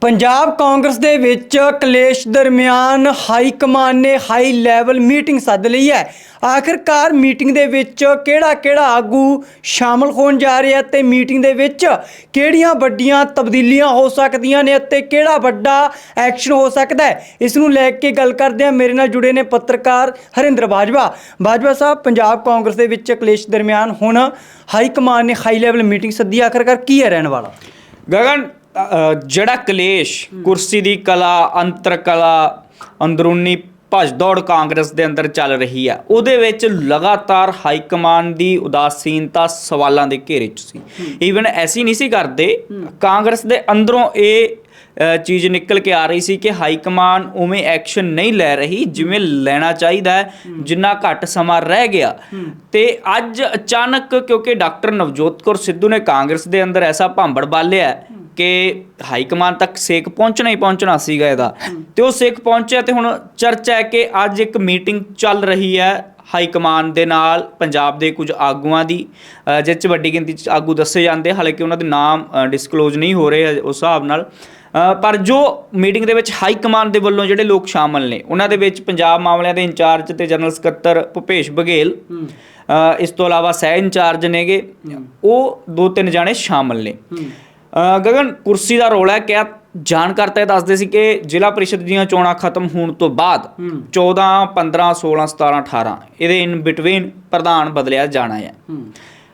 ਪੰਜਾਬ ਕਾਂਗਰਸ ਦੇ ਵਿੱਚ ਕਲੇਸ਼ ਦਰਮਿਆਨ ਹਾਈ ਕਮਾਨ ਨੇ ਹਾਈ ਲੈਵਲ ਮੀਟਿੰਗ ਸੱਦ ਲਈ ਹੈ। ਆਖਿਰਕਾਰ ਮੀਟਿੰਗ ਦੇ ਵਿੱਚ ਕਿਹੜਾ ਕਿਹੜਾ ਆਗੂ ਸ਼ਾਮਲ ਹੋਣ ਜਾ ਰਿਹਾ ਤੇ ਮੀਟਿੰਗ ਦੇ ਵਿੱਚ ਕਿਹੜੀਆਂ ਵੱਡੀਆਂ ਤਬਦੀਲੀਆਂ ਹੋ ਸਕਦੀਆਂ ਨੇ ਅਤੇ ਕਿਹੜਾ ਵੱਡਾ ਐਕਸ਼ਨ ਹੋ ਸਕਦਾ ਹੈ, ਇਸ ਨੂੰ ਲੈ ਕੇ ਗੱਲ ਕਰਦੇ ਹਾਂ। ਮੇਰੇ ਨਾਲ ਜੁੜੇ ਨੇ ਪੱਤਰਕਾਰ ਹਰਿੰਦਰ ਬਾਜਵਾ। ਬਾਜਵਾ ਸਾਹਿਬ, ਪੰਜਾਬ ਕਾਂਗਰਸ ਦੇ ਵਿੱਚ ਕਲੇਸ਼ ਦਰਮਿਆਨ ਹੁਣ ਹਾਈ ਕਮਾਨ ਨੇ ਹਾਈ ਲੈਵਲ ਮੀਟਿੰਗ ਸੱਦੀ। ਆਖਿਰਕਾਰ ਕੀ ਹੈ ਰਹਿਣ ਵਾਲਾ? ਗਗਨ ਜਿਹੜਾ ਕਲੇਸ਼ ਕੁਰਸੀ ਦੀ ਕਲਾ ਅੰਤਰ ਕਲਾ ਅੰਦਰੂਨੀ ਭੱਜ ਦੌੜ ਕਾਂਗਰਸ ਦੇ ਅੰਦਰ ਚੱਲ ਰਹੀ ਹੈ ਉਹਦੇ ਵਿੱਚ ਲਗਾਤਾਰ ਹਾਈ ਕਮਾਂਡ ਦੀ ਉਦਾਸੀਨਤਾ ਸਵਾਲਾਂ ਦੇ ਘੇਰੇ 'ਚ ਸੀ। ਈਵਨ ਐਸੀ ਨਹੀਂ ਸੀ ਕਰਦੇ ਕਾਂਗਰਸ ਦੇ ਅੰਦਰੋਂ ਇਹ ਚੀਜ਼ ਨਿਕਲ ਕੇ ਆ ਰਹੀ ਸੀ ਕਿ ਹਾਈ ਕਮਾਂਡ ਉਵੇਂ ਐਕਸ਼ਨ ਨਹੀਂ ਲੈ ਰਹੀ ਜਿਵੇਂ ਲੈਣਾ ਚਾਹੀਦਾ ਹੈ ਜਿੰਨਾ ਘੱਟ ਸਮਾਂ ਰਹਿ ਗਿਆ। ਤੇ ਅੱਜ ਅਚਾਨਕ ਕਿਉਂਕਿ ਡਾਕਟਰ ਨਵਜੋਤ ਕੌਰ ਸਿੱਧੂ ਨੇ ਕਾਂਗਰਸ ਦੇ ਅੰਦਰ ਐਸਾ ਭਾਂਬੜ ਬਾਲਿਆ ਕਿ ਹਾਈ ਕਮਾਂਡ ਤੱਕ ਸੇਕ ਪਹੁੰਚਣਾ ਹੀ ਪਹੁੰਚਣਾ ਸੀਗਾ ਇਹਦਾ। ਤੇ ਉਹ ਸੇਕ ਪਹੁੰਚਿਆ ਤੇ ਹੁਣ ਚਰਚਾ ਹੈ ਕਿ ਅੱਜ ਇੱਕ ਮੀਟਿੰਗ ਚੱਲ ਰਹੀ ਹੈ ਹਾਈ ਕਮਾਂਡ ਦੇ ਨਾਲ ਪੰਜਾਬ ਦੇ ਕੁਝ ਆਗੂਆਂ ਦੀ ਜਿਸ ਚ ਵੱਡੀ ਗਿਣਤੀ ਚ ਆਗੂ ਦੱਸੇ ਜਾਂਦੇ ਹਾਲਾਂਕਿ ਉਹਨਾਂ ਦੇ ਨਾਮ ਡਿਸਕਲੋਜ਼ ਨਹੀਂ ਹੋ ਰਹੇ ਉਸ ਹਿਸਾਬ ਨਾਲ। ਪਰ ਜੋ ਮੀਟਿੰਗ ਦੇ ਵਿੱਚ ਹਾਈ ਕਮਾਂਡ ਦੇ ਵੱਲੋਂ ਜਿਹੜੇ ਲੋਕ ਸ਼ਾਮਲ ਨੇ ਉਹਨਾਂ ਦੇ ਵਿੱਚ ਪੰਜਾਬ ਮਾਮਲਿਆਂ ਦੇ ਇੰਚਾਰਜ ਤੇ ਜਨਰਲ ਸਕੱਤਰ ਭੁਪੇਸ਼ ਬਘੇਲ ਅ, ਇਸ ਤੋਂ ਇਲਾਵਾ ਸਹਿ ਇੰਚਾਰਜ ਨੇਗੇ। ਉਹ ਦੋ ਤਿੰਨ ਜਾਣੇ ਸ਼ਾਮਲ ਨੇ। ਗਗਨ ਕੁਰਸੀ ਦਾ ਰੋਲ ਹੈ ਕਿਆ ਜਾਣਕਰਤਾ ਇਹ ਦੱਸਦੇ ਸੀ ਕਿ ਜ਼ਿਲ੍ਹਾ ਪ੍ਰੀਸ਼ਦ ਦੀਆਂ ਚੋਣਾਂ ਖਤਮ ਹੋਣ ਤੋਂ ਬਾਅਦ 14 15 16 17 18 ਇਹਦੇ ਇਨ ਬਿਟਵੀਨ ਪ੍ਰਧਾਨ ਬਦਲਿਆ ਜਾਣਾ ਹੈ।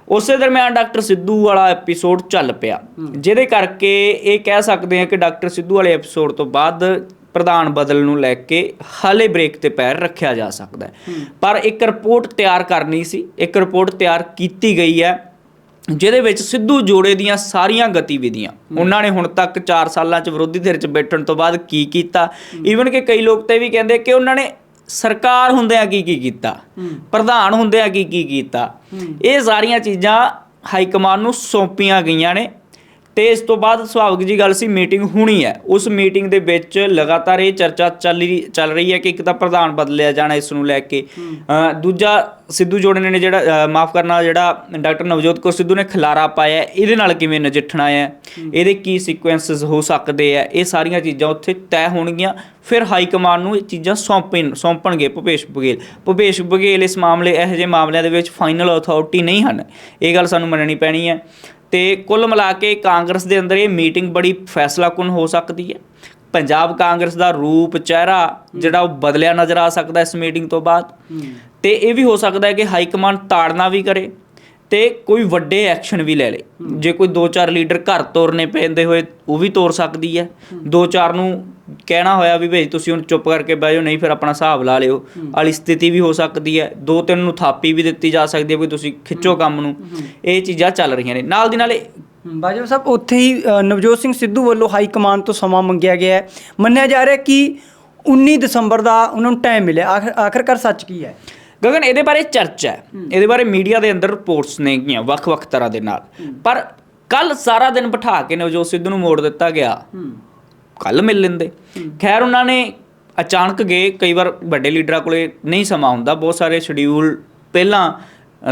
ਉਸੇ ਦਰਮਿਆਨ ਡਾਕਟਰ ਸਿੱਧੂ ਵਾਲਾ ਐਪੀਸੋਡ ਚੱਲ ਪਿਆ। ਜਿਹਦੇ ਕਰਕੇ ਇਹ ਕਹਿ ਸਕਦੇ ਹਾਂ ਕਿ ਡਾਕਟਰ ਸਿੱਧੂ ਵਾਲੇ ਐਪੀਸੋਡ ਤੋਂ ਬਾਅਦ ਪ੍ਰਧਾਨ ਬਦਲ ਨੂੰ ਲੈ ਕੇ ਹਾਲੇ ਬ੍ਰੇਕ ਤੇ ਪੈਰ ਰੱਖਿਆ ਜਾ ਸਕਦਾ ਹੈ। ਪਰ ਇੱਕ ਰਿਪੋਰਟ ਤਿਆਰ ਕਰਨੀ ਸੀ ਇੱਕ ਰਿਪੋਰਟ ਤਿਆਰ ਕੀਤੀ ਗਈ ਹੈ। ਜਿਹਦੇ ਵਿੱਚ ਸਿੱਧੂ ਜੋੜੇ ਦੀਆਂ ਸਾਰੀਆਂ ਗਤੀਵਿਧੀਆਂ। ਉਹਨਾਂ ਨੇ ਹੁਣ ਤੱਕ 4 ਸਾਲਾਂ ਚ ਵਿਰੋਧੀ ਧਿਰ ਚ ਬੈਠਣ ਤੋਂ ਬਾਅਦ ਕੀ ਕੀਤਾ? ਈਵਨ ਕਿ ਕਈ ਲੋਕ ਤੇ ਵੀ ਕਹਿੰਦੇ ਕਿ ਉਹਨਾਂ ਨੇ ਸਰਕਾਰ ਹੁੰਦਿਆਂ ਕੀ ਕੀ ਕੀਤਾ? ਪ੍ਰਧਾਨ ਹੁੰਦਿਆਂ ਕੀ ਕੀ ਕੀਤਾ? ਇਹ ਸਾਰੀਆਂ ਚੀਜ਼ਾਂ ਹਾਈ ਕਮਾਂਡ ਨੂੰ ਸੌਂਪੀਆਂ ਗਈਆਂ ਨੇ। ਤੇ ਇਸ ਤੋਂ ਬਾਅਦ ਸੁਭਾਵਿਕ ਜੀ ਗੱਲ ਸੀ ਮੀਟਿੰਗ ਹੋਣੀ ਹੈ। ਉਸ ਮੀਟਿੰਗ ਦੇ ਵਿੱਚ ਲਗਾਤਾਰ ਇਹ ਚਰਚਾ ਚੱਲ ਰਹੀ ਚੱਲ ਰਹੀ ਹੈ ਕਿ ਇੱਕ ਤਾਂ ਪ੍ਰਧਾਨ ਬਦਲਿਆ ਜਾਣਾ ਇਸ ਨੂੰ ਲੈ ਕੇ। ਦੂਜਾ ਸਿੱਧੂ ਜੋੜੇ ਨੇ ਜਿਹੜਾ ਮਾਫ ਕਰਨਾ ਜਿਹੜਾ ਡਾਕਟਰ ਨਵਜੋਤ ਕੌਰ ਸਿੱਧੂ ਨੇ ਖਿਲਾਰਾ ਪਾਇਆ ਇਹਦੇ ਨਾਲ ਕਿਵੇਂ ਨਜਿੱਠਣਾ ਹੈ? ਇਹਦੇ ਕੀ ਸੀਕੁਐਂਸਸ ਹੋ ਸਕਦੇ ਆ ਇਹ ਸਾਰੀਆਂ ਚੀਜ਼ਾਂ ਉੱਥੇ ਤੈਅ ਹੋਣਗੀਆਂ। ਫਿਰ ਹਾਈ ਕਮਾਂਡ ਨੂੰ ਇਹ ਚੀਜ਼ਾਂ ਸੌਂਪਣ ਸੌਂਪਣਗੇ ਭੁਪੇਸ਼ ਬਘੇਲ। ਭੁਪੇਸ਼ ਬਘੇਲ ਇਸ ਮਾਮਲੇ ਇਹੋ ਜਿਹੇ ਮਾਮਲਿਆਂ ਦੇ ਵਿੱਚ ਫਾਈਨਲ ਅਥਾਰਟੀ ਨਹੀਂ ਹਨ। ਇਹ ਗੱਲ ਸਾਨੂੰ ਮੰਨਣੀ ਪੈਣੀ ਹੈ। ਤੇ ਕੁੱਲ ਮਿਲਾ ਕੇ ਕਾਂਗਰਸ ਦੇ ਅੰਦਰ ਇਹ ਮੀਟਿੰਗ ਬੜੀ ਫੈਸਲਾਕੁਨ ਹੋ ਸਕਦੀ ਹੈ। ਪੰਜਾਬ ਕਾਂਗਰਸ ਦਾ ਰੂਪ ਚਿਹਰਾ ਜਿਹੜਾ ਉਹ ਬਦਲਿਆ ਨਜ਼ਰ ਆ ਸਕਦਾ ਇਸ ਮੀਟਿੰਗ ਤੋਂ ਬਾਅਦ। ਤੇ ਇਹ ਵੀ ਹੋ ਸਕਦਾ ਹੈ ਕਿ ਹਾਈ ਕਮਾਂਡ ਤਾੜਨਾ ਵੀ ਕਰੇ। ਤੇ ਕੋਈ ਵੱਡੇ ਐਕਸ਼ਨ ਵੀ ਲੈ ਲੇ। ਜੇ ਕੋਈ ਦੋ ਚਾਰ ਲੀਡਰ ਘਰ ਤੋਰਨੇ ਪੈਂਦੇ ਹੋਏ ਉਹ ਵੀ ਤੋਰ ਸਕਦੀ ਹੈ। ਦੋ ਚਾਰ ਨੂੰ ਕਹਿਣਾ ਹੋਇਆ ਵੀ ਭਾਈ ਤੁਸੀਂ ਹੁਣ ਚੁੱਪ ਕਰਕੇ ਬਹਿ ਜਾਓ ਨਹੀਂ ਫਿਰ ਆਪਣਾ ਹਿਸਾਬ ਲਾ ਲਿਓ। ਵਾਲੀ ਸਥਿਤੀ ਵੀ ਹੋ ਸਕਦੀ ਹੈ। ਦੋ ਤਿੰਨ ਨੂੰ ਥਾਪੀ ਵੀ ਦਿੱਤੀ ਜਾ ਸਕਦੀ ਹੈ ਵੀ ਤੁਸੀਂ ਖਿੱਚੋ ਕੰਮ ਨੂੰ। ਇਹ ਚੀਜ਼ਾਂ ਚੱਲ ਰਹੀਆਂ ਨੇ। ਨਾਲ ਦੀ ਨਾਲ ਬਾਜਵਾ ਸਾਹਿਬ ਉੱਥੇ ਹੀ ਨਵਜੋਤ ਸਿੰਘ ਸਿੱਧੂ ਵੱਲੋਂ ਹਾਈ ਕਮਾਂਡ ਤੋਂ ਸਮਾਂ ਮੰਗਿਆ ਗਿਆ ਹੈ। ਮੰਨਿਆ ਜਾ ਰਿਹਾ ਕਿ 19 ਦਸੰਬਰ ਦਾ ਉਹਨਾਂ ਨੂੰ ਟਾਈਮ ਮਿਲਿਆ। ਆਖਰ ਆਖਰਕਾਰ ਸੱਚ ਕੀ ਹੈ? ਗਗਨ ਇਹਦੇ ਬਾਰੇ ਚਰਚਾ ਹੈ। ਇਹਦੇ ਬਾਰੇ ਮੀਡੀਆ ਦੇ ਅੰਦਰ ਰਿਪੋਰਟਸ ਨੇਗੀਆਂ ਵੱਖ-ਵੱਖ ਤਰ੍ਹਾਂ ਦੇ ਨਾਲ। ਪਰ ਕੱਲ ਸਾਰਾ ਦਿਨ ਬਿਠਾ ਕੇ ਨਵਜੋਤ ਸਿੱਧੂ ਨੂੰ ਮੋੜ ਦਿੱਤਾ ਗਿਆ ਕੱਲ ਮਿਲ ਲੈਂਦੇ। ਖੈਰ ਉਹਨਾਂ ਨੇ ਅਚਾਨਕ ਗਏ। ਕਈ ਵਾਰ ਵੱਡੇ ਲੀਡਰਾਂ ਕੋਲੇ ਨਹੀਂ ਸਮਾਂ ਹੁੰਦਾ। ਬਹੁਤ ਸਾਰੇ ਸ਼ਡਿਊਲ ਪਹਿਲਾਂ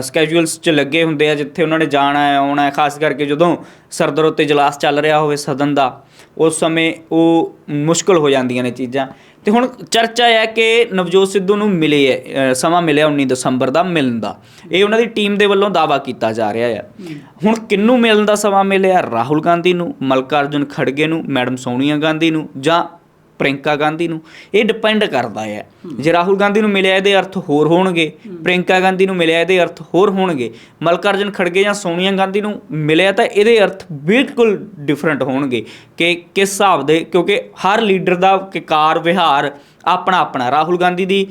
ਸਕੇਜੂਲਸ 'ਚ ਲੱਗੇ ਹੁੰਦੇ ਆ ਜਿੱਥੇ ਉਹਨਾਂ ਨੇ ਜਾਣਾ ਹੈ ਆਉਣਾ ਹੈ। ਖਾਸ ਕਰਕੇ ਜਦੋਂ ਸਰਦਰ ਉੱਤੇ ਜਲਾਸ ਚੱਲ ਰਿਹਾ ਹੋਵੇ ਸਦਨ ਦਾ ਉਸ ਸਮੇਂ ਉਹ ਮੁਸ਼ਕਲ ਹੋ ਜਾਂਦੀਆਂ ਨੇ ਚੀਜ਼ਾਂ। ਤੇ ਹੁਣ ਚਰਚਾ ਹੈ ਕਿ ਨਵਜੋਤ ਸਿੱਧੂ ਨੂੰ ਮਿਲੇ ਹੈ ਸਮਾਂ ਮਿਲਿਆ 19 ਦਸੰਬਰ ਦਾ ਮਿਲਣ ਦਾ। ਇਹ ਉਹਨਾਂ ਦੀ ਟੀਮ ਦੇ ਵੱਲੋਂ ਦਾਵਾ ਕੀਤਾ ਜਾ ਰਿਹਾ ਹੈ। ਹੁਣ ਕਿੰਨੂੰ ਮਿਲਣ ਦਾ ਸਮਾਂ ਮਿਲਿਆ? ਰਾਹੁਲ ਗਾਂਧੀ ਨੂੰ, ਮਲਕਾਰਜੁਨ ਖੜਗੇ ਨੂੰ, ਮੈਡਮ ਸੋਨੀਆ ਗਾਂਧੀ ਨੂੰ ਜਾਂ ਪ੍ਰਿੰਕਾ ਗਾਂਧੀ ਨੂੰ। ਇਹ ਡਿਪੈਂਡ ਕਰਦਾ ਹੈ। ਜੇ ਰਾਹੁਲ ਗਾਂਧੀ ਨੂੰ ਮਿਲਿਆ ਇਹਦੇ ਅਰਥ ਹੋਰ ਹੋਣਗੇ ਪ੍ਰਿੰਕਾ ਗਾਂਧੀ ਨੂੰ ਮਿਲਿਆ ਇਹਦੇ ਅਰਥ ਹੋਰ ਹੋਣਗੇ ਮਲਕਾਰਜੁਨ ਖੜਗੇ ਜਾਂ ਸੋਨੀਆ ਗਾਂਧੀ ਨੂੰ ਮਿਲਿਆ ਤਾਂ ਇਹਦੇ ਅਰਥ ਬਿਲਕੁਲ ਡਿਫਰੈਂਟ ਹੋਣਗੇ। ਕਿ ਕਿਸ ਹਿਸਾਬ ਦੇ ਕਿਉਂਕਿ ਹਰ ਲੀਡਰ ਦਾ ਕਿਕਾਰ ਵਿਹਾਰ ਆਪਣਾ ਆਪਣਾ। ਰਾਹੁਲ ਗਾਂਧੀ ਦੀ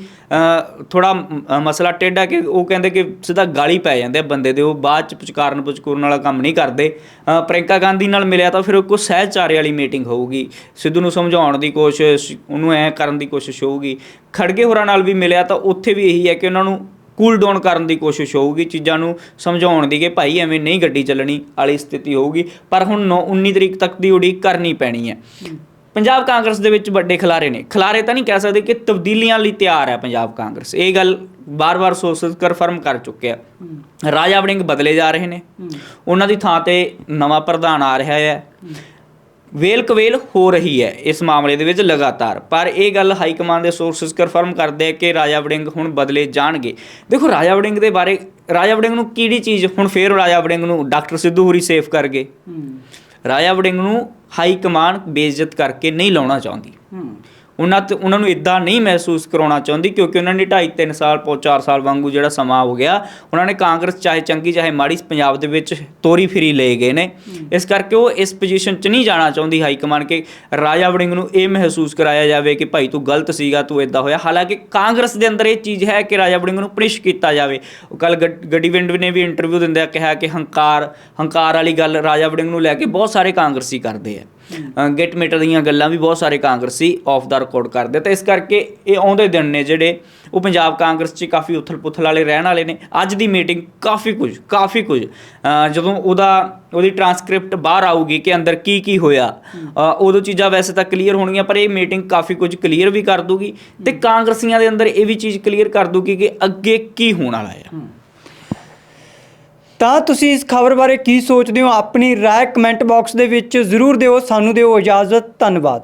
ਥੋੜਾ ਮਸਲਾ ਟੇਢਾ ਕਿ ਉਹ ਕਹਿੰਦੇ ਕਿ ਸਿੱਧਾ ਗਾਲੀ ਪੈ ਜਾਂਦੇ ਆ ਬੰਦੇ ਦੇ ਉਹ ਬਾਅਦ ਚ ਪੁਚਕਾਰਨ ਪੁਚਕੂਰਨ ਵਾਲਾ ਕੰਮ ਨਹੀਂ ਕਰਦੇ। ਅ, ਪ੍ਰਿੰਕਾ ਗਾਂਧੀ ਨਾਲ ਮਿਲਿਆ ਤਾਂ ਫਿਰ ਉਹ ਕੋ ਸਹਿਚਾਰੇ ਵਾਲੀ ਮੀਟਿੰਗ ਹੋਊਗੀ। ਸਿੱਧੂ ਨੂੰ ਸਮਝਾਉਣ ਦੀ ਕੋਸ਼ਿਸ਼ ਉਹਨੂੰ ਐ ਕਰਨ ਦੀ ਕੋਸ਼ਿਸ਼ ਹੋਊਗੀ। ਖੜਗੇ ਹੋਰਾਂ ਨਾਲ ਵੀ ਮਿਲਿਆ ਤਾਂ ਉੱਥੇ ਵੀ ਇਹੀ ਹੈ ਕਿ ਉਹਨਾਂ ਨੂੰ ਕੂਲ ਡਾਊਨ ਕਰਨ ਦੀ ਕੋਸ਼ਿਸ਼ ਹੋਊਗੀ ਚੀਜ਼ਾਂ ਨੂੰ ਸਮਝਾਉਣ ਦੀ ਕਿ ਭਾਈ ਐਵੇਂ ਨਹੀਂ ਗੱਡੀ ਚੱਲਣੀ ਵਾਲੀ ਸਥਿਤੀ ਹੋਊਗੀ। ਪਰ ਹੁਣ ਨੌ- 19 ਤਰੀਕ ਤੱਕ ਦੀ ਉਡੀਕ ਕਰਨੀ ਪੈਣੀ ਹੈ। ਪੰਜਾਬ ਕਾਂਗਰਸ ਦੇ ਵਿੱਚ ਵੱਡੇ ਖਿਲਾਰੇ ਨੇ। ਖਿਲਾਰੇ ਤਾਂ ਨਹੀਂ ਕਹਿ ਸਕਦੇ ਕਿ ਤਬਦੀਲੀਆਂ ਲਈ ਤਿਆਰ ਹੈ ਪੰਜਾਬ ਕਾਂਗਰਸ। ਇਹ ਗੱਲ ਬਾਰ-ਬਾਰ ਸੋਰਸਸ ਕਨਫਰਮ ਕਰ ਚੁੱਕਿਆ। ਰਾਜਾ ਵੜਿੰਗ ਬਦਲੇ ਜਾ ਰਹੇ ਨੇ। ਉਹਨਾਂ ਦੀ ਥਾਂ ਤੇ ਨਵਾਂ ਪ੍ਰਧਾਨ ਆ ਰਿਹਾ ਹੈ। ਵੇਲ ਕਵੇਲ ਹੋ ਰਹੀ ਹੈ ਇਸ ਮਾਮਲੇ ਦੇ ਵਿੱਚ ਲਗਾਤਾਰ। ਪਰ ਇਹ ਗੱਲ ਹਾਈ ਕਮਾਂਡ ਦੇ ਸੋਰਸਸ ਕਨਫਰਮ ਕਰਦੇ ਆ ਕਿ ਰਾਜਾ ਵੜਿੰਗ ਹੁਣ ਬਦਲੇ ਜਾਣਗੇ। ਦੇਖੋ ਰਾਜਾ ਵੜਿੰਗ ਦੇ ਬਾਰੇ ਰਾਜਾ ਵੜਿੰਗ ਨੂੰ ਕਿਹੜੀ ਚੀਜ਼ ਹੁਣ ਫੇਰ ਰਾਜਾ ਵੜਿੰਗ ਨੂੰ ਡਾਕਟਰ ਸਿੱਧੂ ਹੋਰੀ ਸੇਫ ਕਰ ਗਏ। ਰਾਜਾ ਵੜਿੰਗ ਨੂੰ ਹਾਈ ਕਮਾਂਡ ਬੇਇੱਜ਼ਤ ਕਰਕੇ ਨਹੀਂ ਲਾਉਣਾ ਚਾਹੁੰਦੀ। ਉਹਨਾਂ ਤੇ ਉਹਨਾਂ ਨੂੰ ਇਦਾਂ ਨਹੀਂ ਮਹਿਸੂਸ ਕਰਾਉਣਾ ਚਾਹੁੰਦੀ ਕਿਉਂਕਿ ਉਹਨਾਂ ਨੇ 2.5 3 ਸਾਲ ਪੌ 4 ਸਾਲ ਵਾਂਗੂ ਜਿਹੜਾ ਸਮਾਂ ਹੋ ਗਿਆ ਉਹਨਾਂ ਨੇ ਕਾਂਗਰਸ ਚਾਹੇ ਚੰਗੀ ਚਾਹੇ ਮਾੜੀ ਪੰਜਾਬ ਦੇ ਵਿੱਚ ਤੋਰੀ ਫਿਰੀ ਲਏ ਗਏ ਨੇ। ਇਸ ਕਰਕੇ ਉਹ ਇਸ ਪੋਜੀਸ਼ਨ 'ਚ ਨਹੀਂ ਜਾਣਾ ਚਾਹੁੰਦੀ ਹਾਈ ਕਮਾਂਡ ਕਿ ਰਾਜਾ ਵੜਿੰਗ ਨੂੰ ਇਹ ਮਹਿਸੂਸ ਕਰਾਇਆ ਜਾਵੇ ਕਿ ਭਾਈ ਤੂੰ ਗਲਤ ਸੀਗਾ ਤੂੰ ਇਦਾਂ ਹੋਇਆ। ਹਾਲਾਂਕਿ ਕਾਂਗਰਸ ਦੇ ਅੰਦਰ ਇਹ ਚੀਜ਼ ਹੈ ਕਿ ਰਾਜਾ ਵੜਿੰਗ ਨੂੰ ਪਨਿਸ਼ ਕੀਤਾ ਜਾਵੇ। ਉਹ ਕੱਲ ਗੱਡੀ ਵਿੰਡ ਨੇ ਵੀ ਇੰਟਰਵਿਊ ਦਿੰਦਿਆਂ ਕਿਹਾ ਕਿ ਹੰਕਾਰ ਹੰਕਾਰ ਵਾਲੀ ਗੱਲ ਰਾਜਾ ਵੜਿੰਗ ਨੂੰ ਲੈ ਕੇ ਬਹੁਤ ਸਾਰੇ ਕਾਂਗਰਸੀ ਕਰਦੇ ਆ। ਗਿੱਟ ਮੀਟਰ ਦੀਆਂ ਗੱਲਾਂ ਵੀ ਬਹੁਤ ਸਾਰੇ ਕਾਂਗਰਸੀ ਆਫ ਦਾ ਰਿਕਾਰਡ ਕਰਦੇ ਤਾਂ ਇਸ ਕਰਕੇ ਇਹ ਆਉਂਦੇ ਦਿਨ ਨੇ ਜਿਹੜੇ ਉਹ ਪੰਜਾਬ ਕਾਂਗਰਸ 'ਚ ਕਾਫੀ ਉਥਲ-ਪੁਥਲ ਵਾਲੇ ਰਹਿਣ ਵਾਲੇ ਨੇ। ਅੱਜ ਦੀ ਮੀਟਿੰਗ ਕਾਫੀ ਕੁਝ ਕਾਫੀ ਕੁਝ। ਜਦੋਂ ਉਹਦਾ, ਉਹਦੀ ਟਰਾਂਸਕ੍ਰਿਪਟ ਬਾਹਰ ਆਊਗੀ ਕਿ ਅੰਦਰ ਕੀ ਕੀ ਹੋਇਆ ਉਦੋਂ ਚੀਜ਼ਾਂ ਵੈਸੇ ਤਾਂ ਕਲੀਅਰ ਹੋਣਗੀਆਂ, ਪਰ ਇਹ ਮੀਟਿੰਗ ਕਾਫੀ ਕੁਝ ਕਲੀਅਰ ਵੀ ਕਰ ਦੂਗੀ ਤੇ ਕਾਂਗਰਸੀਆਂ ਦੇ ਅੰਦਰ ਇਹ ਵੀ ਚੀਜ਼ ਕਲੀਅਰ ਕਰ ਦੂਗੀ ਕਿ ਅੱਗੇ ਕੀ ਹੋਣ ਵਾਲਾ ਹੈ। ਤਾਂ ਤੁਸੀਂ ਇਸ ਖਬਰ ਬਾਰੇ ਕੀ ਸੋਚਦੇ ਹੋ? ਆਪਣੀ ਰਾਏ ਕਮੈਂਟ ਬਾਕਸ ਦੇ ਵਿੱਚ ਜ਼ਰੂਰ ਦਿਓ, ਸਾਨੂੰ ਦਿਓ ਇਜਾਜ਼ਤ, ਧੰਨਵਾਦ।